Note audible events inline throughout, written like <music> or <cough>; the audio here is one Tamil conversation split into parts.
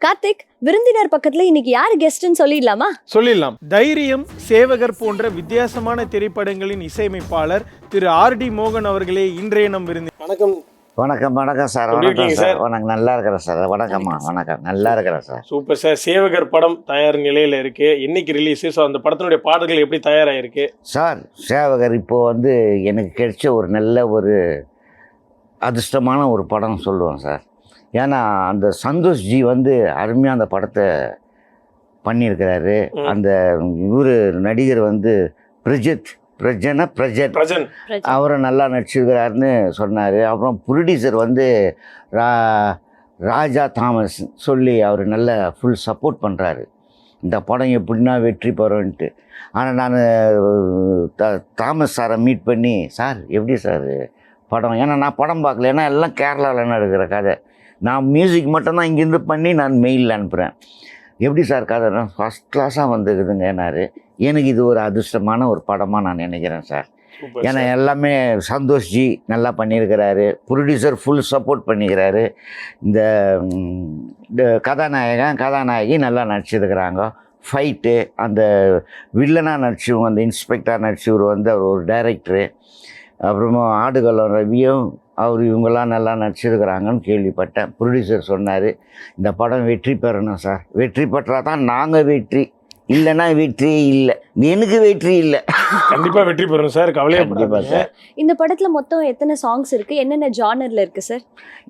கார்த்திக் விருந்தினர் பக்கத்துல இன்னைக்கு யாரு கெஸ்ட்னு சொல்லிடலாமா? சொல்லிடலாம். தைரியம் சேவகர் போன்ற வித்தியாசமான திரைப்படங்களின் இசையமைப்பாளர் திரு ஆர் டி மோகன் அவர்களே இன்றைய நம் விருந்து வணக்கம். வணக்கம் வணக்கம் சார். வணக்கம் சார்? வணக்கம். நல்லா இருக்கிறேன் சார். வணக்கம்மா வணக்கம். நல்லா இருக்கிறேன் சார். Super sir. சேவகர் படம் தயார் நிலையில இருக்கு. என்னைக்கு ரிலீஸ் ஸோ அந்த படத்தினுடைய பாடல்கள் எப்படி தயாராயிருக்கு? சார் சேவகர் இப்போ வந்து எனக்கு கிடைச்ச ஒரு நல்ல ஒரு அதிர்ஷ்டமான ஒரு படம் சொல்லுவேன் சார். ஏன்னா அந்த சந்தோஷ் ஜி வந்து அருமையாக அந்த படத்தை பண்ணியிருக்கிறாரு. அந்த இவர் நடிகர் வந்து பிரஜித் பிரஜன பிரஜத் பிரஜன். அவரை நல்லா நடிச்சிருக்கிறாருன்னு சொன்னார். அப்புறம் ப்ரொடியூசர் வந்து ரா ராஜா தாமஸ் சொல்லி அவர் நல்ல ஃபுல் சப்போர்ட் பண்ணுறாரு இந்த படம் எப்படின்னா வெற்றி பெறும்ன்ட்டு. ஆனால் நான் த தாமஸ் சாரை மீட் பண்ணி சார் எப்படி சார் படம்? ஏன்னா நான் படம் பார்க்கல. ஏன்னா எல்லாம் கேரளாவில் நடக்கிற கதை. நான் மியூசிக் மட்டும்தான் இங்கேருந்து பண்ணி நான் மெயிலில் அனுப்புகிறேன் எப்படி சார் கதை ஃபஸ்ட் கிளாஸாக வந்துக்குதுங்கன்னாரு எனக்கு இது ஒரு அதிர்ஷ்டமான ஒரு படமாக நான் நினைக்கிறேன் சார் ஏன்னா. எல்லாமே சந்தோஷ் ஜி நல்லா பண்ணியிருக்கிறாரு. ப்ரொடியூசர் ஃபுல் சப்போர்ட் பண்ணிக்கிறாரு. இந்த கதாநாயகன் கதாநாயகி நல்லா நடிச்சிருக்கிறாங்க. ஃபைட்டு அந்த வில்லனாக நடிச்சவங்க அந்த இன்ஸ்பெக்டர் நடிச்சவர் வந்து அவர் ஒரு டைரக்டரு அப்புறமா ஆடுகளம் ரவியும் அவர் இவங்கெல்லாம் நல்லா நடிச்சிருக்கிறாங்கன்னு கேள்விப்பட்டேன். ப்ரொடியூசர் சொன்னார் இந்த படம் வெற்றி பெறணும் சார். வெற்றி பெற்றால் தான் நாங்கள் வெற்றி. இல்லைன்னா வெற்றியே இல்லை. எனக்கு வெற்றி இல்லை. கண்டிப்பா வெற்றி பெறும் சார். கவலையே கண்டிப்பா படாதீங்க. சார். இந்த படத்துல மொத்தம் எத்தனை சாங்ஸ் இருக்கு? என்னென்ன ஜானர்ல இருக்கு சார்?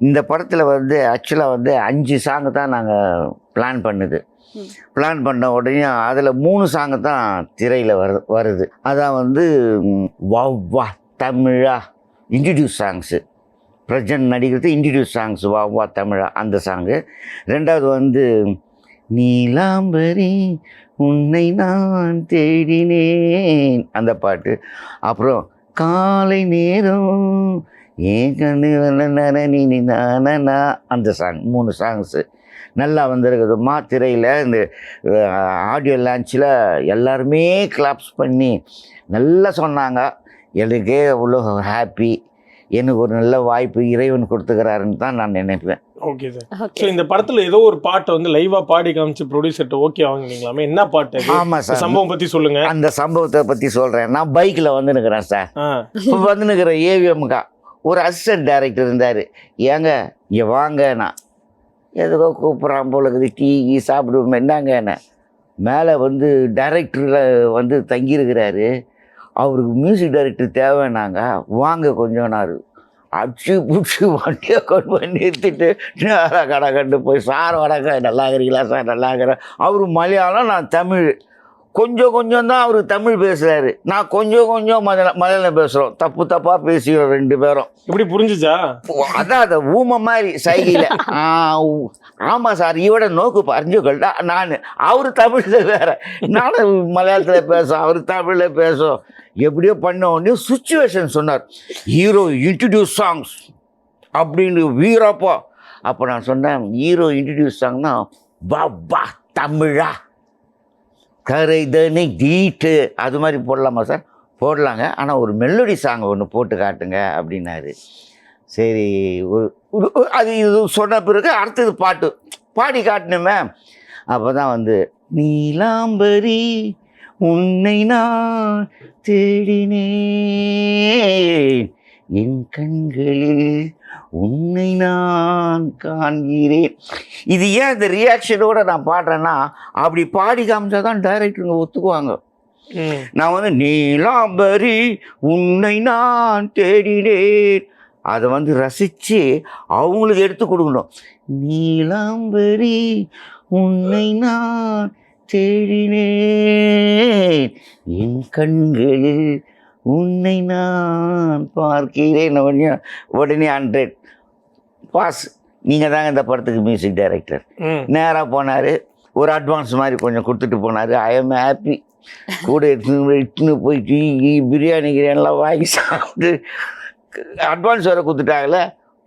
இந்த படத்தில் வந்து ஆக்சுவலாக வந்து அஞ்சு சாங்கு தான் நாங்கள் பிளான் பண்ணுது. பிளான் பண்ண உடனே அதில் மூணு சாங்கு தான் திரையில் வரு வருது. அதான் வந்து வா தமிழா இன்ட்ரடியூஸ் சாங்ஸு பிரஜன் நடிக்கிறது இன்ட்ரடியூஸ் சாங்ஸ் வா வா தமிழா அந்த சாங்கு ரெண்டாவது வந்து நீலாம்பரி உன்னை நான் தேடினேன். அந்த பாட்டு. அப்புறம் காலை நேரம் ஏன் கண்ணு நரணி நானா அந்த சாங் மூணு சாங்ஸு நல்லா வந்திருக்குது. மாத்திரையில் இந்த ஆடியோ லான்ச்சில் எல்லாருமே கிளாப்ஸ் பண்ணி நல்லா சொன்னாங்க. எனக்கே அவ்வளோ ஹாப்பி எனக்கு ஒரு நல்ல வாய்ப்பு இறைவன் கொடுத்துக்கிறாருன்னு தான் நான் நினைப்பேன். ஓகே சார் ஸோ இந்த படத்துல ஏதோ ஒரு பாட்டை வந்து லைவா பாடி காமிச்சு ப்ரொடியூசர்ட்ட ஓகே வாங்குனீங்களாமே? என்ன பாட்டு அது? ஆமாம் சார். சம்பவம் பத்தி சொல்லுங்க. அந்த சம்பவத்தை பற்றி சொல்கிறேன் நான் பைக்கில் வந்துன்னுக்கிறேன் சார் ஆ, இப்போ வந்துன்னுக்கிற ஏவிஎம்கா ஒரு அசிஸ்டன்ட் டைரக்டர் இருந்தார். ஏங்க இங்கே வாங்கண்ணா எதுக்கோ கூப்பிட்றான் போல இருக்குது. டீ கீ சாப்பிடுவோம். என்னங்க என்ன மேலே வந்து டைரக்டரில் வந்து தங்கியிருக்கிறாரு. அவருக்கு மியூசிக் டைரக்டர் தேவைன்னாங்க வாங்க கொஞ்சம்னாரு அடிச்சு பிடிச்சி வண்டியை கொண்டு போய் நிறுத்திட்டு நேராக கடை கண்டு போய் சார் வணக்கம் நல்லா இருக்கிறீங்களா சார்? நல்லா இருக்கிறேன். அவர் மலையாளம் நான் தமிழ். கொஞ்சம் கொஞ்சம் தான் அவர் தமிழ் பேசுகிறாரு நான் கொஞ்சம் கொஞ்சம் மலையாள மலையாளம் பேசுகிறோம் தப்பு தப்பாக பேசிக்கிறோம் ரெண்டு பேரும். எப்படி புரிஞ்சுச்சா? அதான் அந்த ஊமை மாதிரி சைகையில். ஆமாம் சார் இவட நோக்கு பறிஞ்சுக்கொள்டா. நான் அவர் தமிழில் வேற. நானும் மலையாளத்தில் பேசும் அவர் தமிழில் பேசும் எப்படியோ பண்ண உடனே சுச்சுவேஷன் சொன்னார். ஹீரோ இன்ட்ரடியூஸ் சாங்ஸ் அப்படின்னு வீரப்பா. அப்போ நான் சொன்னேன் ஹீரோ இன்ட்ரடியூஸ் சாங்னா பா பா தமிழா. கரைதனை தீட்டு அது மாதிரி போடலாமா சார்? போடலாங்க. ஆனால் ஒரு மெலோடி சாங் ஒன்று போட்டு காட்டுங்க அப்படின்னாரு. சரி ஒரு ஒரு- அது இது சொன்ன பிறகு அடுத்தது பாட்டு. பாடி காட்டணுமே. அப்போ தான் வந்து நீலாம்பரி உன்னை நான் தேடினேன். என் கண்களில் உன்னை நான் காண்கிறேன். இது ஏன் இந்த ரியாக்ஷனோட நான் பாடுறேன்னா அப்படி பாடி காமிச்சா தான் டைரக்டருங்க ஒத்துக்குவாங்க. நான் வந்து நீலாம்பரி உன்னை நான் தேடினேன். அதை வந்து ரசித்து அவங்களுக்கு எடுத்து கொடுக்கணும். நீலாம்பரி உன்னை நான் தேடினேன். என் கண்களில் உன்னை நான் பார்க்கிறேன். உடனே உடனே ஹண்ட்ரட் பாஸ். நீங்கள் தாங்க இந்த படத்துக்கு மியூசிக் டைரக்டர். நேராக போனார். ஒரு அட்வான்ஸ் மாதிரி கொஞ்சம் கொடுத்துட்டு போனார். ஐ எம் ஹாப்பி கூட எடுத்துன்னு போய் இட்டுன்னு போய் டீ பிரியாணி கிரியாணிலாம் வாங்கி சாப்பிட்டு அட்வான்ஸ் வேறு கொடுத்துட்டாங்களே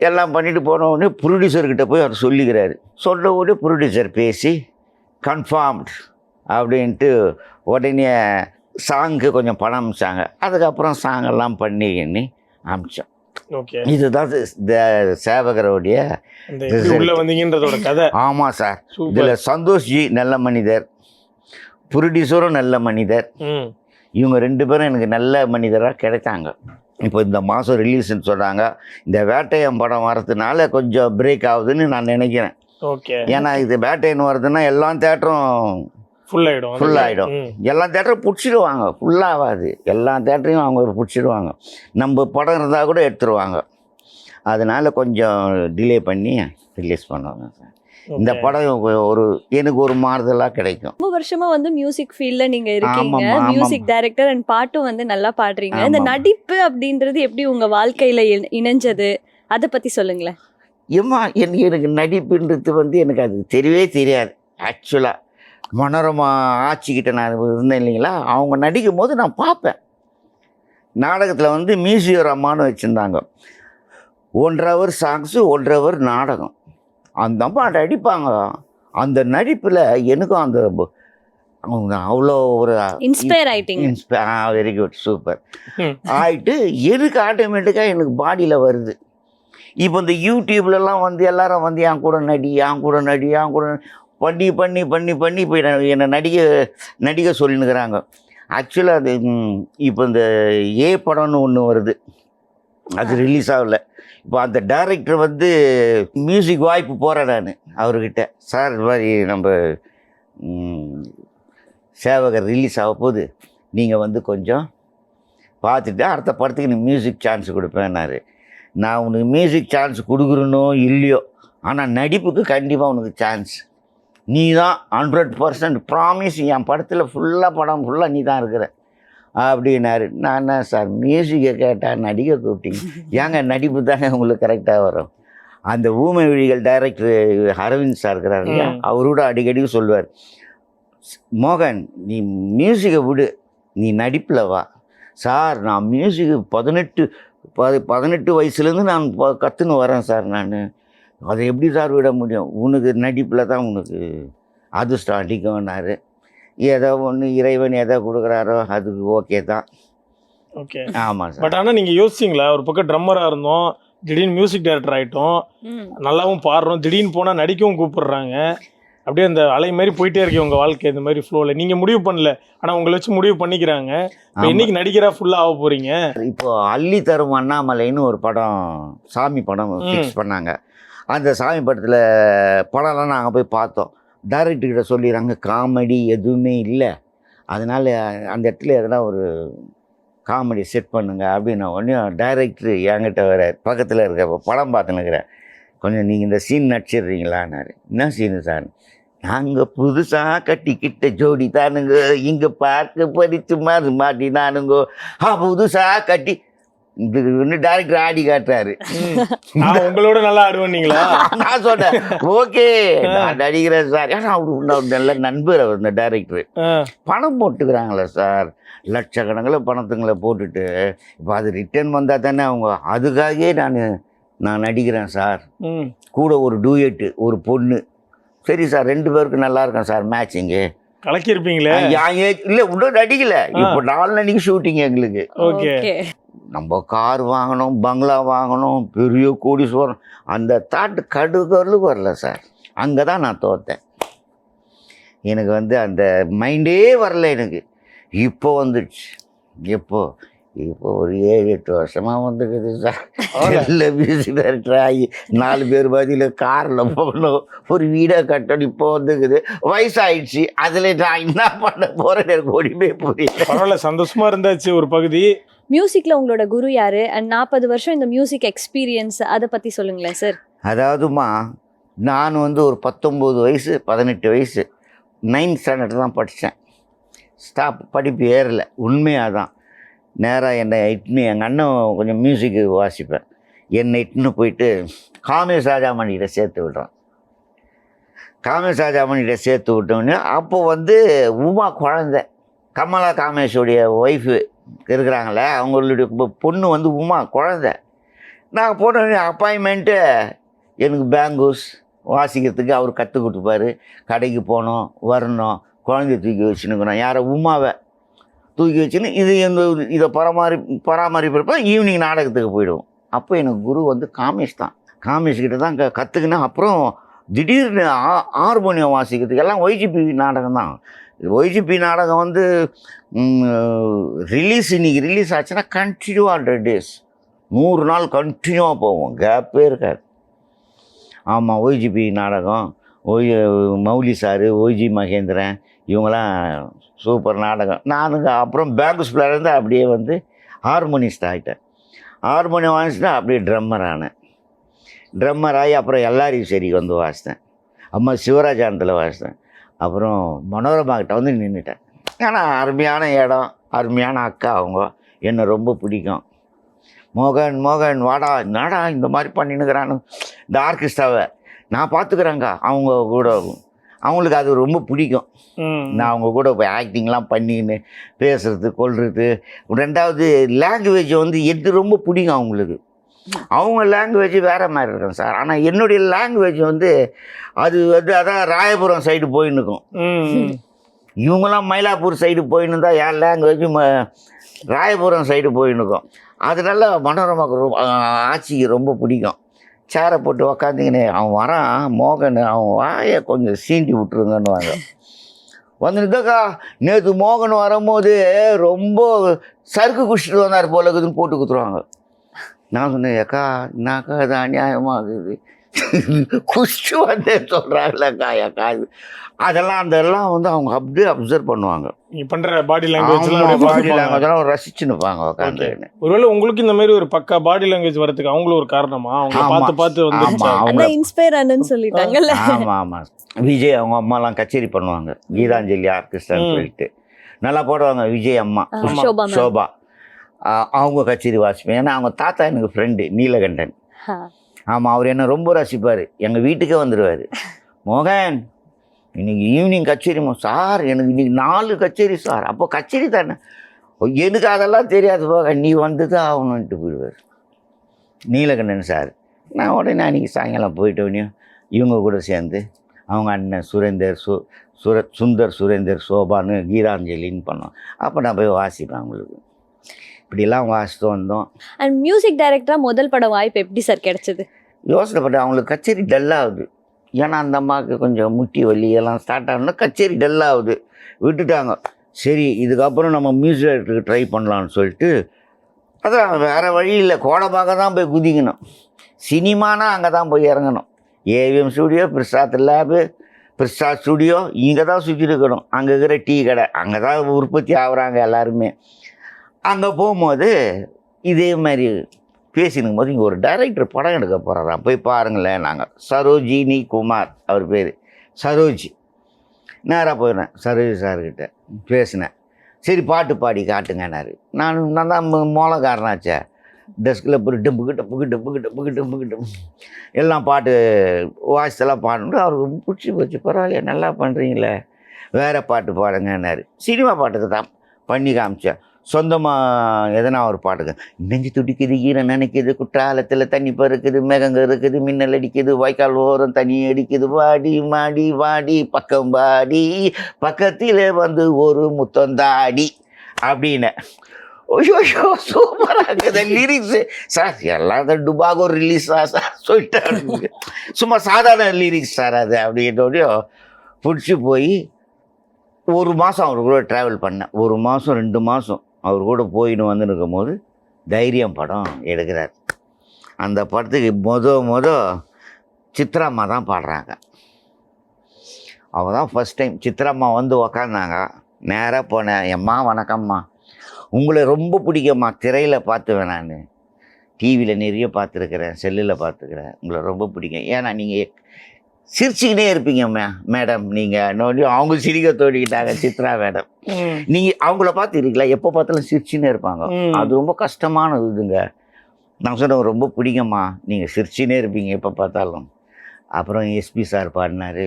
எல்லாம் பண்ணிட்டு போன உடனே ப்ரொடியூசர்கிட்ட போய் அவர் சொல்லிக்கிறாரு. சொன்ன உடனே ப்ரொடியூசர் பேசி கன்ஃபார்ம்ட் அப்படின்ட்டு உடனே சாங்க்கு கொஞ்சம் பணம் அமிச்சாங்க. அதுக்கப்புறம் சாங்கெல்லாம் பண்ணி எண்ணி அமிச்சோம். ஓகே. இதுதான் சேவகருடைய வந்தீங்கன்றதோட கதை. ஆமாம் சார். இதில் சந்தோஷ் ஜி நல்ல மனிதர். புருடீஸ்வரும் நல்ல மனிதர். இவங்க ரெண்டு பேரும் எனக்கு நல்ல மனிதராக கிடைத்தாங்க இப்போ இந்த மாதம் ரிலீஸ்ன்னு சொல்கிறாங்க இந்த வேட்டையம் படம் வரதுனால கொஞ்சம் பிரேக் ஆகுதுன்னு நான் நினைக்கிறேன். ஓகே. ஏன்னா இது வேட்டையன் வருதுன்னா எல்லா தேட்டரும் ஃபுல் ஆயிடும் Full ஆயிடும். ம். எல்லா தேட்டரும் பிடிச்சிடுவாங்க. ஃபுல்லாகாது எல்லா தேட்டரையும் அவங்க பிடிச்சிடுவாங்க. நம்ம படம் இருந்தால் கூட எடுத்துருவாங்க. அதனால் கொஞ்சம் டிலே பண்ணி ரிலீஸ் பண்ணுவாங்க சார். இந்த. படம் ஒரு எனக்கு ஒரு மாறுதலாக கிடைக்கும். ரொம்ப வருஷமா வந்து மியூசிக் ஃபீல்ட்ல நீங்க இருக்கீங்க. மியூசிக் டைரக்டர் அண்ட் பாட்டும் வந்து நல்லா பாடுறீங்க. இந்த. நடிப்பு அப்படின்றது எப்படி உங்க வாழ்க்கையில இணை- இணைஞ்சது? அத பத்தி சொல்லுங்களேன். எனக்கு எனக்கு நடிப்புன்றது வந்து எனக்கு அது தெரியவே தெரியாது. ஆக்சுவலாக மனோரமா ஆட்சிக்கிட்ட நான் இருந்தேன் இல்லைங்களா? அவங்க நடிக்கும் போது நான் பார்ப்பேன். நாடகத்தில் வந்து மியூசியம் அம்மான்னு வச்சுருந்தாங்க. ஒன்றரை ஹவர் சாங்ஸு ஒன்றரை ஹவர் நாடகம். அந்த அம்மா நடிப்பாங்க அந்த நடிப்பில் எனக்கும் அந்த அவங்க அவ்வளோ ஒரு இன்ஸ்பயர் ஆயிட்டீங்க. வெரி குட் சூப்பர் ம். ஆயிட்டு எனக்கு ஆட்டோமேட்டிக்காக எனக்கு பாடியில் வருது. இப்போ இந்த யூடியூப்லலாம் வந்து எல்லாரும் வந்து என் கூட நடி என் கூட நடி என் கூட பண்ணி பண்ணி பண்ணி பண்ணி இப்போ என்னை நடிக நடிக சொல்லினுக்கிறாங்க ஆக்சுவலாக அது இப்போ இந்த ஏ படம்னு ஒன்று வருது. அது ரிலீஸ் ஆகலை. இப்போ அந்த டேரக்டர் வந்து மியூசிக் வாய்ப்பு போகிறேன் நான் அவர்கிட்ட. சார் இது மாதிரி நம்ம சேவகர் ரிலீஸ் ஆக போது நீங்கள் வந்து கொஞ்சம் பார்த்துட்டு அடுத்த படத்துக்கு நீ மியூசிக் சான்ஸ் கொடுப்பேன்னாரு. நான் உனக்கு மியூசிக் சான்ஸ் கொடுக்குறனோ இல்லையோ ஆனால் நடிப்புக்கு கண்டிப்பாக உனக்கு சான்ஸ் நீ தான் ஹண்ட்ரட் பர்சன்ட் ப்ராமிஸ் என் படத்தில் ஃபுல்லாக படம் ஃபுல்லாக நீ தான் இருக்கிற. அப்படின்னாரு. நான் என்ன சார் மியூசிக்கை கேட்டால் நடிக்க கூப்பிட்டீங்க. <laughs> ஏங்க நடிப்பு தானே உங்களுக்கு கரெக்டாக வரும்? அந்த ஊமை விழிகள் டைரக்டர் அரவிந்த் சார் இருக்கிறார் இல்லையா. அவரோட அடிக்கடி சொல்லுவார். மோகன் நீ மியூசிக்கை விடு. நீ நடிப்பில் வா. சார் நான் மியூசிக்கு பதினெட்டு ப பதினெட்டு வயசுலேருந்து நான் கற்றுன்னு வரேன் சார் நான். அதை எப்படி சார் விட முடியும்? உனக்கு நடிப்பில் தான் உனக்கு அதிர்ஷ்டம் அடிக்கும்னாரு ஏதோ ஒன்று இறைவன் எதை கொடுக்குறாரோ அதுக்கு ஓகே தான். ஓகே. ஆமாம் சார். பட் ஆனா நீங்க யோசிச்சிங்களா? ஒரு பக்கம் ட்ரம்மரா இருந்தோம் திடீர்னு மியூசிக் டைரக்டர் ஆயிட்டோம் ம். நல்லாவும் பாடுறோம் திடீர்னு போனா நடிக்கவும் கூப்பிடுறாங்க. அப்படியே அந்த அலை மாதிரி போயிட்டே இருக்கு உங்க வாழ்க்கை இந்த மாதிரி ஃப்ளோல நீங்க முடிவு பண்ணல ஆனா உங்களை வச்சு முடிவு பண்ணிக்கிறாங்க. இப்ப ஆமா. என்னைக்கு நடிகரா ஃபுல்லா ஆக போறீங்க? இப்போ அள்ளி தரும் அண்ணாமலைன்னு ஒரு படம் சாமி படம். ஃபிக்ஸ் பண்ணாங்க. அந்த சாமி படத்தில் படம்லாம் நாங்கள் போய் பார்த்தோம். டைரக்டர்கிட்ட சொல்லிடுறாங்க காமெடி எதுவுமே இல்லை. அதனால் அந்த இடத்துல எதனா ஒரு காமெடி செட் பண்ணுங்க அப்படின்னு உடனே டைரக்டர் என்கிட்ட வர பக்கத்தில் இருக்க படம் பார்த்துன்னுக்கிறேன் கொஞ்சம் நீங்கள் இந்த சீன் நடிச்சிடுறீங்களான்னாரு. என்ன சீனு சார்? நாங்கள் புதுசாக கட்டிக்கிட்ட ஜோடி தானுங்க. இங்கே பார்க்க பறித்து மாதிரி மாட்டினானுங்கோ. ஆ புதுசாக கட்டி இது வந்து டேரக்டர் ஆடி காட்டுறாரு. நான் உங்களோட நல்லா ஆடுவேன்னீங்களா நான் சொன்னேன் ஓகே. நான் நடிக்கிறேன் சார். ஏன்னா அவரு இன்னொரு நல்ல நண்பர் அவர் இந்த டைரக்டர் பணம் போட்டுக்கிறாங்களே சார். லட்சக்கணக்கில் பணத்துங்களை போட்டுட்டு இப்போ அது ரிட்டர்ன் வந்தால் தானே அவங்க அதுக்காகவே நான் நான் நடிக்கிறேன் சார். கூட ஒரு டூயட்டு ஒரு பொண்ணு. சரி சார் ரெண்டு பேருக்கு நல்லா இருக்கும் சார் மேட்சிங்கு கலக்கியிருப்பீங்களே? இல்லை இன்னும் நடிக்கல. இப்போ நாலு ஷூட்டிங் எங்களுக்கு. ஓகே. நம்ம கார் வாங்கணும் பங்களா வாங்கணும் பெரிய கோடீஸ்வரம் அந்த தாட்டு கடுகருக்கு வரல சார் அங்கே தான் நான் தோத்தேன். எனக்கு வந்து அந்த மைண்டே வரல எனக்கு. இப்போ வந்துடுச்சு. எப்போ? இப்போ ஒரு ஏழு எட்டு வருஷமாக வந்துருக்குது சார் நல்ல மியூசிக் டைரக்டர் ஆகி நாலு பேர் பதில் காரில் போகணும். ஒரு வீடை கட்டணும். இப்போ வந்துருக்குது. வயசாகிடுச்சு அதில் நான் என்ன பண்ண போகிறேன்னு எனக்கு ஒன்றுமே புரியல. பரவாயில்ல சந்தோஷமாக இருந்தாச்சு ஒரு பகுதி. மியூசிக்கில் உங்களோட குரு யார்? அண்ட் நாற்பது வருஷம் இந்த மியூசிக் எக்ஸ்பீரியன்ஸ் அதை பற்றி சொல்லுங்களேன் சார் அதாவதுமா நான் வந்து ஒரு பத்தொம்போது வயசு பதினெட்டு வயசு நைன்த் ஸ்டாண்டர்ட் தான் படித்தேன் ஸ்டாப் படிப்பு ஏறலை. உண்மையாக தான். நேராக என்னை இட்னு எங்கள் அண்ணன் கொஞ்சம் மியூசிக்கு வாசிப்பேன். என்னை இட்னு போயிட்டு காமேஷ் ராஜாமணிகிட்ட சேர்த்து விடுறான். காமேஷ் ராஜாமணிகிட்ட சேர்த்து விட்டோன்னே அப்போ வந்து உமா குழந்தை கமலா காமேஷோடைய ஒய்ஃபு இருக்கிறாங்களே அவங்களுடைய பொண்ணு வந்து உமா குழந்த. நான் போன அப்பாயின்மெண்ட்டு எனக்கு பேங்கூஸ் வாசிக்கிறதுக்கு அவர் கற்றுக் கொடுப்பாரு கடைக்கு போகணும் வரணும் குழந்தைய தூக்கி வச்சுனுக்கணும் யாரை உமாவை தூக்கி வச்சுன்னு இது இந்த இதை பராமரி பராமரிப்பிறப்ப ஈவினிங் நாடகத்துக்கு போயிடுவோம். அப்போ எனக்கு குரு வந்து காமேஷ் தான். காமேஷ் கிட்ட தான் க கற்றுக்கினேன் அப்புறம் திடீர்னு ஆ ஹார்மோனியம் வாசிக்கிறதுக்கு எல்லாம் ஒய்ஜிபி நாடகம் தான். ஒய்ஜிபி நாடகம் வந்து ரிலீஸ் இன்றைக்கி ரிலீஸ் ஆச்சுன்னா கண்டினியூ ஹண்ட்ரட் டேஸ் நூறு நாள் கண்டினியூவாக போவோம் கேப்பே இருக்காது. ஆமாம் ஓய்ஜிபி நாடகம் Y Mouli sir YG Mahendran இவங்களாம் சூப்பர் நாடகம். நானுங்க அப்புறம் பேங்குஸ் இருந்து அப்படியே வந்து ஹார்மோனிஸ்ட் ஆகிட்டேன் ஹார்மோனியம் வாசிட்டேன் அப்படியே ட்ரம்மர் ஆனேன். ட்ரம்மர் ஆகி அப்புறம் எல்லாரையும் சரி வந்து வாசித்தேன். அம்மா சிவராஜானத்தில் வாசித்தேன். அப்புறம் மனோரமாகிட்ட வந்து நின்றுட்டேன் ஏன்னா அருமையான இடம் அருமையான அக்கா அவங்க. என்னை ரொம்ப பிடிக்கும். மோகன் மோகன் வாடா என்னடா இந்த மாதிரி பண்ணினுக்கிறானு. இந்த ஆர்கெஸ்ட்ராவை நான் பார்த்துக்கிறேங்க அவங்க கூட. அவங்களுக்கு அது ரொம்ப பிடிக்கும். நான் அவங்க கூட போய் ஆக்டிங்லாம் பண்ணின்னு பேசுறது கொள்வது ரெண்டாவது லாங்குவேஜ் வந்து எது ரொம்ப பிடிக்கும் அவங்களுக்கு. அவங்க லாங்குவேஜ் வேற மாதிரி இருக்கும் சார். ஆனால் என்னுடைய லாங்குவேஜ் வந்து அது வந்து அதான் ராயபுரம் சைடு போயின்னு இருக்கும். இவங்களாம் இவங்கெல்லாம் மயிலாப்பூர் சைடு போயின்னு இருந்தால் என் அங்கே வரைக்கும் ராயபுரம் சைடு போயின்னு அதனால மனோரமாவுக்கு ரொம்ப ஆட்சிக்கு ரொம்ப பிடிக்கும். சேரை போட்டு உக்காந்திங்கன்னு அவன் வரான் மோகன் அவன் வாயை கொஞ்சம் சீண்டி விட்டுருங்கன்னுவாங்க. வந்துருக்கா நேற்று மோகன் வரும்போது ரொம்ப சறுக்கு குடிச்சிட்டு வந்தார் போல இருக்குதுன்னு போட்டு கொடுத்துருவாங்க நான் சொன்னேன் அக்கா என்னக்கா அது இருக்குது? குஷ்டு வந்தேன் சொல்கிறாங்களேக்கா ஏக்கா இது அதெல்லாம் அதெல்லாம் வந்து அவங்க அப்படியே அப்சர்வ் பண்ணுவாங்க. நீங்க பண்ற பாடி லாங்குவேஜ் பாடி லாங்குவேஜ் ரசிச்சுன்னு உட்காந்து ஒருவேளை உங்களுக்கு இந்த மாதிரி ஒரு பக்கா பாடி லாங்குவேஜ் வரதுக்கு அவங்களும் ஒரு காரணமா? அவங்க ஆமா. பார்த்து பார்த்து ஆமா. அவங்க- இன்ஸ்பயர் ஆனன்னு சொல்லிட்டாங்கல்ல. ஆமாம் ஆமாம் விஜய் அவங்க அம்மாலாம் கச்சேரி பண்ணுவாங்க. கீதாஞ்சலி ஆர்கெஸ்ட்ரான்னு. சொல்லிட்டு. நல்லா போடுவாங்க விஜய் அம்மா. சோபா அவங்க கச்சேரி வாசிப்பேன். ஏன்னா அவங்க தாத்தா எனக்கு ஃப்ரெண்டு நீலகண்டன். ஆ. ஆமாம் அவர் என்ன ரொம்ப ரசிப்பார். எங்கள் வீட்டுக்கே வந்துடுவார் மோகன் இன்னைக்கு ஈவினிங் கச்சேரிமா சார் எனக்கு இன்னைக்கு நாலு கச்சேரி சார். அப்போ கச்சேரி தானே? எனக்கு அதெல்லாம் தெரியாது போக நீ வந்து தான் ஆகணுன்ட்டு போயிடுவார். நீலகண்டன் சார் நான் உடனே அன்றைக்கி சாயங்காலம் போயிட்டோடனே இவங்க கூட சேர்ந்து அவங்க அண்ணன் சுரேந்தர் சு சுர சுந்தர் சுரேந்தர் சோபான்னு கீதாஞ்சலின்னு பண்ணோம். அப்போ நான் போய் வாசிப்பேன் அவங்களுக்கு. இப்படிலாம் வாசித்து வந்தோம். அண்ட் மியூசிக் டைரக்டரா முதல் பட வாய்ப்பு எப்படி சார் கிடைச்சது? யோசனைப்பட்டு அவங்களுக்கு கச்சேரி டல்லாகுது ஏன்னா அந்த அம்மாவுக்கு கொஞ்சம் முட்டி வலி எல்லாம் ஸ்டார்ட் ஆகணும்னா கச்சேரி டல்லாகுது விட்டுட்டாங்க. சரி இதுக்கப்புறம் நம்ம மியூசிக் டைரக்டருக்கு ட்ரை பண்ணலான்னு சொல்லிட்டு அதான் வேறு வழி இல்லை. கோடமாக தான் போய் குதிக்கணும். சினிமானா அங்கே தான் போய் இறங்கணும். AVM studio Prasad lab Prasad studio இங்கே தான் சுற்றி இருக்கணும். அங்கே இருக்கிற டீ கடை அங்கே தான் உற்பத்தி ஆகுறாங்க எல்லாருமே. அங்கே போகும்போது இதே மாதிரி பேசினுக்கும் போது இங்கே ஒரு டைரக்டர் படம் எடுக்க போகிறாராம் போய் பாருங்களேன் நாங்கள் சரோஜினி குமார் அவர் பேர். சரோஜி. நேராக போயிடுறேன். சரோஜி சார்கிட்ட பேசினேன். சரி பாட்டு பாடி காட்டுங்கன்னாரு. நான் நான் தான் மோ- மோளக்காரனாச்சே. டெஸ்கில் போய் டெம்புக்கு டெம்புக்கு டெம்புக்கு டெம்புக்கு டெம்புக்கு டெம்பு எல்லாம் பாட்டு வாய்ஸெல்லாம் பாடணும் அவருக்கு ரொம்ப பிடிச்சி போச்சு. பரவாயில்ல நல்லா பண்ணுறீங்களே வேறு பாட்டு பாடுங்கன்னாரு. சினிமா பாட்டுக்கு தான் பண்ணி காமிச்சேன். சொந்தமாக எதனா ஒரு பாட்டுக்கு நெஞ்சு துடிக்குது ஈரம் நினைக்குது குற்றாலத்தில் தண்ணி பறக்குது மேகங்க இருக்குது மின்னல் அடிக்குது வாய்க்கால் ஓரம் தண்ணி அடிக்குது வாடி மாடி வாடி பக்கம் வாடி பக்கத்தில் வந்து ஒரு முத்தந்தாடி அப்படின்னு. ஐயோ சூப்பராக இருக்குது. லிரிக்ஸு சார் எல்லாம் இந்த டுபாகோ ரிலீஸா சார் சொல்லிட்டாரு. சும்மா சாதாரண லிரிக்ஸ் சார் அது அப்படின்றோடய பிடிச்சி போய் ஒரு மாதம் அவர் கூட ட்ராவல் பண்ணேன். ஒரு மாதம் ரெண்டு மாதம் அவர் கூட போயின்னு வந்து இருக்கும்போது தைரியம் படம் எடுக்கிறார். அந்த படத்துக்கு மொத மொத சித்ராம்மா தான் பாடுறாங்க. அவள் தான் ஃபஸ்ட் டைம் சித்ராம்மா வந்து உக்காந்தாங்க. நேராக போனேன். எம்மா வணக்கம்மா. உங்களை ரொம்ப பிடிக்கும்மா. திரையில் பார்த்துவேன் நான். டிவியில் நிறைய பார்த்துருக்குறேன். செல்லில் பார்த்துருக்குறேன் உங்களை ரொம்ப பிடிக்கும். ஏன்னா நீங்கள் சிரிச்சுக்கிட்டே இருப்பீங்க மே மேடம் நீங்கள் நோண்டி அவங்க சிரிக்க தோடிக்கிட்டாங்க சித்ரா மேடம். நீங்கள் அவங்கள பார்த்துருக்கீங்களா எப்போ பார்த்தாலும் சிரிச்சுன்னே இருப்பாங்க. அது ரொம்ப கஷ்டமான இதுங்க. நான் சொன்னேன் ரொம்ப பிடிக்கும்மா. நீங்கள் சிரிச்சுன்னே இருப்பீங்க எப்போ பார்த்தாலும். அப்புறம் எஸ்பி சார் பாடினார்.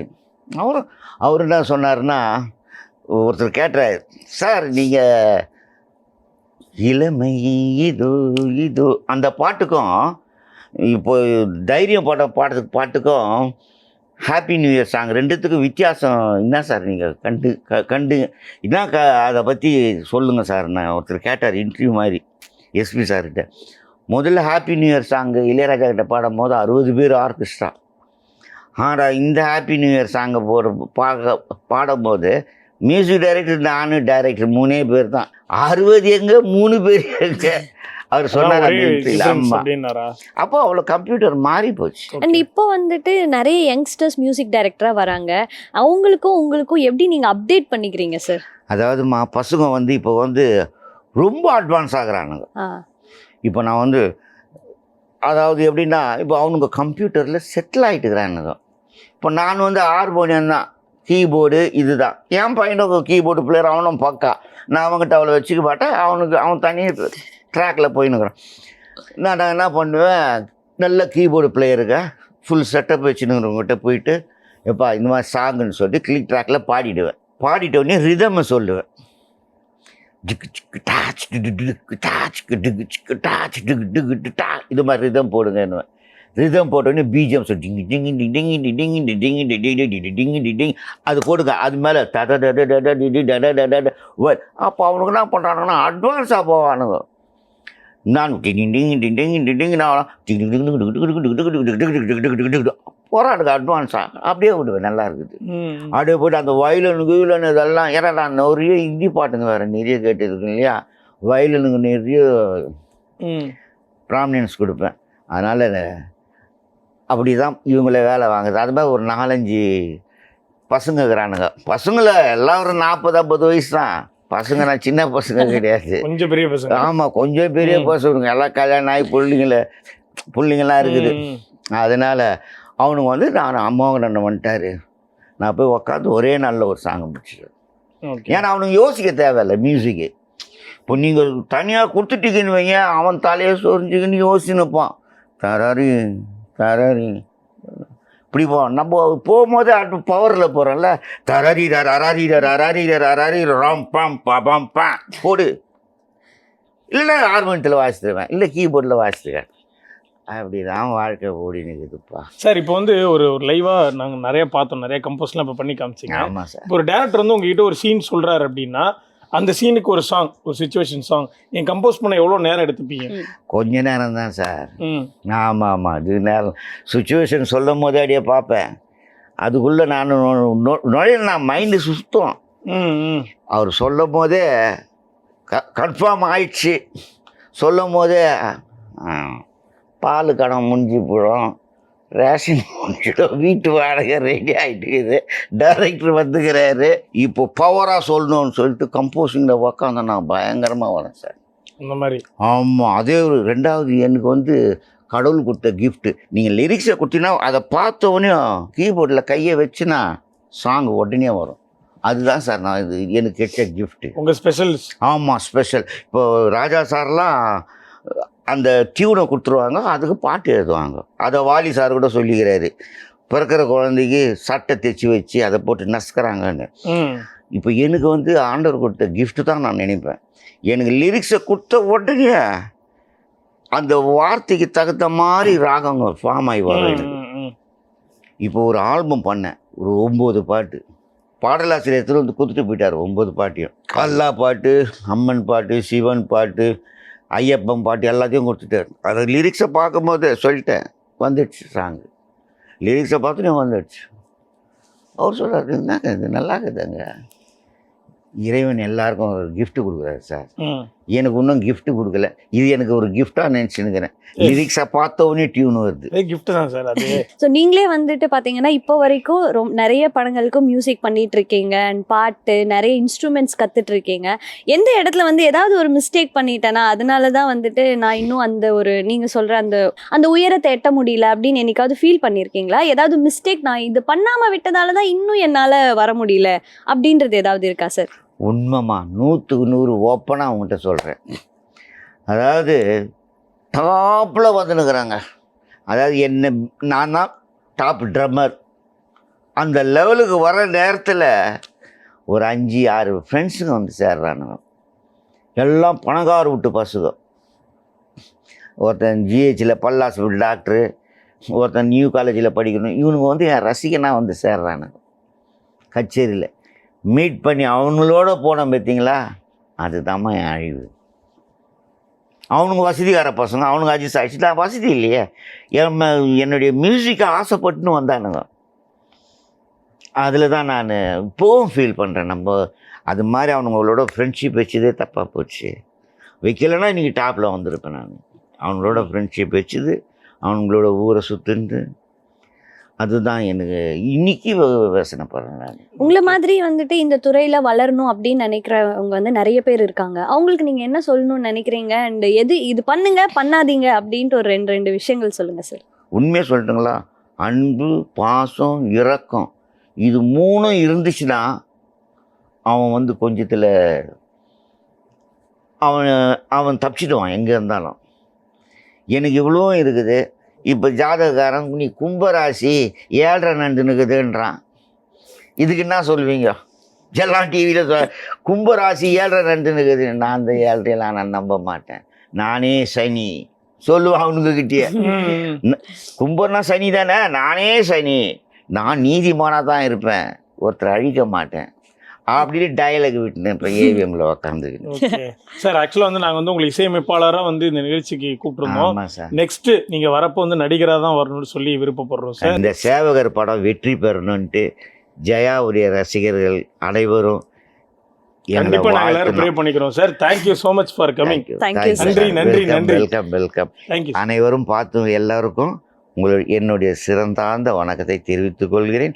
அவரும் அவர் என்ன சொன்னார்னா ஒருத்தர் கேட்டார் சார் நீங்கள் இளமை இதோ இதோ. அந்த பாட்டுக்கும் இப்போ தைரியம் பாட பாடுறதுக்கு பாட்டுக்கும் ஹாப்பி நியூ இயர் சாங் ரெண்டுத்துக்கும் வித்தியாசம். என்ன சார் நீங்கள் கண்டு க கண்டு. என்ன க அதை பற்றி சொல்லுங்கள் சார். நான் ஒருத்தர் கேட்டார் இன்டர்வியூ மாதிரி. எஸ்பி சார்கிட்ட. முதல்ல happy new year song Ilaiyaraaja கிட்ட பாடும் போது அறுபது பேர் ஆர்கெஸ்ட்ரா ஆனால் இந்த ஹாப்பி நியூ இயர் சாங்கை போட பார்க்க பாடும்போது மியூசிக் டைரக்டர் நானும் டைரக்டர் மூணே பேர் தான். அறுபது எங்கே? மூணு பேர் எங்கே? அவர் அப்படின்னாரா? அப்போ அவ்வளோ கம்ப்யூட்டர் மாறி போச்சு. அண்ட் இப்போ வந்துட்டு நிறைய யங்ஸ்டர்ஸ் மியூசிக் டைரக்டரா வராங்க. அவங்களுக்கும் உங்களுக்கும் எப்படி நீங்க அப்டேட் பண்ணிக்கிறீங்க சார் அதாவதுமா பசங்க வந்து இப்போ வந்து ரொம்ப அட்வான்ஸ் ஆகுறானுங்க. இப்போ நான் வந்து அதாவது எப்படின்னா இப்போ அவனுங்க கம்ப்யூட்டரில் செட்டில் ஆகிட்டுக்கிறானுங்க இப்போ நான் வந்து ஹார்மோனியம் தான் கீபோர்டு இதுதான். என் பையனுக்கு கீபோர்டு பிளேயர் அவனும் பக்கா. நான் அவங்ககிட்ட அவளை வச்சுக்க மாட்டேன். அவனுக்கு அவன் தனி ட்ராக்கில் போயின்னுக்குறான் நான் நான் என்ன பண்ணுவேன்? நல்ல கீபோர்டு பிளேயருங்க ஃபுல் செட்டப் வச்சுனுங்கிறவங்ககிட்ட போயிட்டு எப்பா இந்த மாதிரி சாங்குன்னு சொல்லி கிளிக் ட்ராக்கில் பாடிடுவேன். பாடிட்ட உடனே ரிதமை சொல்லுவேன். டிக்கு ஜிக்கு டாச் டிக்கு டாச் டிக்கு சிக்கு டாச் டிக்கு டிக்கு டு டா இது மாதிரி ரிதம் போடுங்க ரிதம் போட்டோடனே பிஜிஎம் சொல்லி டிங்கி டிங்கி டி டிங்கி டி டிங்கி டி டிங்கி டி டி டி டி டிங்கி டி டிங் அது போடுங்க அது மேலே தட டட டட டி அப்போ அவனுக்கு என்ன பண்ணுறானுங்கன்னா அட்வான்ஸாக போவானுங்க நான் டிங்கி டிங்கி டி டிங்கி டி டிங்கி நான் போராடுங்க அட்வான்ஸாக அப்படியே விடுவேன் நல்லா இருக்குது. அப்படியே போய்ட்டு அந்த வயலனு கீழனு இதெல்லாம் ஏன்னா நான் நிறைய ஹிந்தி பாட்டுங்க வேறு நிறைய கேட்டுருக்கேன் இல்லையா வயலனுக்கு நிறைய. ப்ராமினன்ஸ் கொடுப்பேன் அதனால் அப்படி தான் இவங்கள வேலை வாங்குது அது மாதிரி ஒரு நாலஞ்சு பசங்க இருக்கிறானுங்க. பசங்கள எல்லாம் ஒரு நாற்பது ஐம்பது வயசு தான் பசங்க நான் சின்ன பசங்க <laughs> கிடையாது. கொஞ்சம் பெரிய பசங்க. ஆமாம் கொஞ்சம் பெரிய. பசங்க. எல்லாம் கல்யாணம் ஆகி பிள்ளைங்கள பிள்ளைங்களாம் இருக்குது. அதனால் அவனுங்க வந்து நான் அம்மாவுக்கு நான் வந்துட்டாரு. நான் போய் உக்காந்து ஒரே நாளில் ஒரு சாங் முடிச்சிடுவேன் ஏன்னா அவனுக்கு யோசிக்க தேவையில்ல மியூசிக்கு இப்போ நீங்கள் தனியாக கொடுத்துட்டீங்கன்னு வைங்க அவன் தலையை சொரிஞ்சுக்கின்னு யோசிச்சுன்னுப்பான் தராரி தராரி இப்படி போ நம்ம போகும்போது அட்டு பவரில் போகிறோம்ல தரரீரர் அராரீரர் அராரீரர் அராரி ராம் பாம் பாம் பா போடு. இல்லை ஹார்மோனியத்தில் வாசித்துருவேன் இல்லை கீபோர்டில் வாசித்துவேன் அப்படி தான் வாழ்க்கை ஓடி நிற்குதுப்பா சார் இப்போ வந்து ஒரு ஒரு லைவா நாங்க நிறைய பார்த்தோம். நிறைய கம்போஸ்லாம் இப்போ பண்ணி காமிச்சிங்க. ஆமாம் சார். இப்போ ஒரு டேரக்டர் வந்து உங்ககிட்ட ஒரு சீன் சொல்றாரு அப்படின்னா அந்த சீனுக்கு ஒரு சாங் ஒரு சுச்சுவேஷன் சாங் நீங்க கம்போஸ் பண்ண எவ்வளோ நேரம் எடுத்துப்பீங்க? கொஞ்ச நேரம் தான் சார். ம். ஆமாம் ஆமாம் இது நேரம். சுச்சுவேஷன் சொல்லும் போதே அப்படியே பார்ப்பேன். அதுக்குள்ளே நான் நுழைய நான் மைண்டு சுத்தம். அவர் சொல்லும் போதே க கன்ஃபார்ம் ஆயிடுச்சு. சொல்லும் போதே பால் கடன் முடிஞ்சு போயிடும். ரேஷன் முடிச்சிடும் வீட்டு வாடகை ரெடி ஆகிட்டுக்குது டைரக்டர் வந்துக்கிறாரு. இப்போ பவராக சொல்லணும்னு சொல்லிட்டு கம்போசிங்கில் உக்காந்து நான் பயங்கரமாக வரேன் சார். அந்த மாதிரி. ஆமாம் அதே ஒரு ரெண்டாவது எனக்கு வந்து கடவுள் கொடுத்த gift. நீங்கள் லிரிக்ஸை கொடுத்தீங்கன்னா அதை பார்த்த உடனே கீபோர்டில் கையை வச்சுனா சாங் உடனே வரும். அதுதான் சார் நான் இது எனக்கு கிடைச்ச gift. உங்க ஸ்பெஷல் ஆமாம் ஸ்பெஷல் இப்போ ராஜா சார்லாம் அந்த டியூனை கொடுத்துருவாங்க அதுக்கு பாட்டு எழுதுவாங்க. அதை வாலி சார் கூட சொல்லிக்கிறாரு. பிறக்கிற குழந்தைக்கு சட்டை தைச்சி வச்சு அதை போட்டு நசுக்கிறாங்கன்னு. இப்போ எனக்கு வந்து ஆண்டவர் கொடுத்த gift தான் நான் நினைப்பேன். எனக்கு லிரிக்ஸை கொடுத்த உடனே அந்த வார்த்தைக்கு தகுந்த மாதிரி ராகங்க ஃபார்ம் ஆகி வரும் எனக்கு. இப்போ ஒரு ஆல்பம் பண்ணேன். ஒரு ஒம்பது பாட்டு. பாடலாசிரியர் வந்து கொடுத்துட்டு போயிட்டார். ஒம்பது பாட்டையும். அல்லா பாட்டு அம்மன் பாட்டு சிவன் பாட்டு ஐயப்பன் பாட்டு எல்லாத்தையும் கொடுத்துட்டார் அதை லிரிக்ஸை பார்க்கும்போது சொல்லிட்டேன் வந்துடுச்சு சாங்கு லிரிக்ஸை பார்த்துட்டு வந்துடுச்சு. அவர் சொல்கிறார் என்னங்க இது? நல்லா இருக்குதுங்க. இறைவன் எல்லாருக்கும் ஒரு கிஃப்ட்டு கொடுக்குறாரு சார். எனக்கு இன்னும் gift கொடுக்கல. இது எனக்கு ஒரு கிஃப்டாக நினச்சினுக்கிறேன். லிரிக்ஸை பார்த்த உடனே டியூன் வருது. Gift தான் சார் அது. <laughs> ஸோ நீங்களே வந்துட்டு பார்த்தீங்கன்னா இப்போ வரைக்கும் ரொம்ப நிறைய படங்களுக்கு மியூசிக் பண்ணிட்டு இருக்கீங்க அண்ட் பாட்டு நிறைய இன்ஸ்ட்ருமெண்ட்ஸ் கத்துட்டு இருக்கீங்க. எந்த இடத்துல வந்து ஏதாவது ஒரு மிஸ்டேக் பண்ணிட்டேனா அதனால தான் வந்துட்டு நான் இன்னும் அந்த ஒரு நீங்க சொல்ற அந்த அந்த உயரத்தை எட்ட முடியல அப்படின்னு என்னைக்காவது ஃபீல் பண்ணியிருக்கீங்களா ஏதாவது மிஸ்டேக் நான் இது பண்ணாம விட்டதால தான் இன்னும் என்னால வர முடியல அப்படின்றது ஏதாவது இருக்கா சார்? உண்மைமா நூற்றுக்கு நூறு ஓப்பனாக அவங்ககிட்ட சொல்கிறேன் அதாவது டாப்பில் வந்துனுக்குறாங்க அதாவது என்ன நான் தான் டாப் ட்ரம்மர் அந்த லெவலுக்கு வர நேரத்தில் ஒரு அஞ்சு ஆறு ஃப்ரெண்ட்ஸுங்க வந்து சேர்றானுங்க. எல்லாம் பணக்கார விட்டு பசுங்க. ஒருத்தன் ஜிஹெச்சில் பல்லாஸ்பிட்டல் டாக்டரு ஒருத்தன் நியூ காலேஜில் படிக்கணும். இவனுங்க வந்து என் ரசிகனாக வந்து சேர்றானுங்க. கச்சேரியில். மீட் பண்ணி அவங்களோட போனோம் பார்த்தீங்களா? அதுதாம்மா என் அழிவு. அவனுங்க வசதிக்கார பசங்க அவனுங்க அஜிஸ் ஆச்சு நான் வசதி இல்லையே. என் என்னுடைய மியூசிக்கை ஆசைப்பட்டுன்னு வந்தானுங்க. அதில் தான் நான் இப்போவும் ஃபீல் பண்ணுறேன் நம்ம அது மாதிரி அவனுங்களோட ஃப்ரெண்ட்ஷிப் வச்சதே தப்பாக போச்சு. வைக்கலைன்னா இன்றைக்கி டாப்பில் வந்திருப்பேன் நான். அவங்களோட ஃப்ரெண்ட்ஷிப் வச்சுது அவங்களோட ஊரை சுற்றுன்ட்டு அதுதான் எனக்கு இன்னைக்கு யோசனைப்படுறேன் நான். உங்களை மாதிரி வந்துட்டு இந்த துறையில வளரணும் அப்படின்னு நினைக்கிறவங்க வந்து நிறைய பேர் இருக்காங்க. அவங்களுக்கு நீங்க என்ன சொல்லணும்னு நினைக்கிறீங்க? அண்ட் எது இது பண்ணுங்க பண்ணாதீங்க அப்படின்ட்டு ஒரு ரெண்டு ரெண்டு விஷயங்கள் சொல்லுங்க சார் உண்மையாக சொல்லட்டுங்களா? அன்பு பாசம் இரக்கம் இது மூணும் இருந்துச்சுன்னா அவன் வந்து கொஞ்சத்தில் அவன் அவன் தப்பிச்சிடுவான் எங்கே இருந்தாலும். எனக்கு இவ்வளோ இருக்குது. இப்போ ஜாதகக்காரன் நீ கும்பராசி ஏழரை நண்டுனுக்குதுன்றான் இதுக்கு என்ன சொல்வீங்க? எல்லாம் டிவியில் கும்பராசி ஏழரை நண்டுனுக்குது நான் அந்த ஏழரையெல்லாம் நான் நம்ப மாட்டேன். நானே சனி. சொல்லுவான் அவனுங்ககிட்டயே. கும்பம்னா சனி தானே? நானே சனி. நான் நீதிமானாக தான் இருப்பேன். ஒருத்தர் அழிக்க மாட்டேன். அப்படின்னு டயலாக் விட்டுனேன் இப்போ ஏவிஎம்ல ஓகே சார் ஆக்சுவலாக வந்து நாங்கள் வந்து உங்களை இசையமைப்பாளராக வந்து இந்த நிகழ்ச்சிக்கு கூப்பிட்டுருந்தோம். நெக்ஸ்ட் நீங்க வரப்போ வந்து நடிகராக தான் வரணும்னு சொல்லி விருப்பப்படுறோம் சார் இந்த சேவகர் படம் வெற்றி பெறணுன்ட்டு ஜெயாவுடைய ரசிகர்கள் அனைவரும் கண்டிப்பா நாங்க எல்லாரும் ப்ரே. பண்ணிக்கிறோம் sir thank you so much for coming Thank you, sir. நன்றி, நன்றி, வெல்கம் நன்றி. வெல்கம் வெல்கம் தேங்க்யூ அனைவரும் பார்த்து எல்லாருக்கும் உங்களுடைய என்னுடைய சிறந்தார்ந்த வணக்கத்தை தெரிவித்துக் கொள்கிறேன்.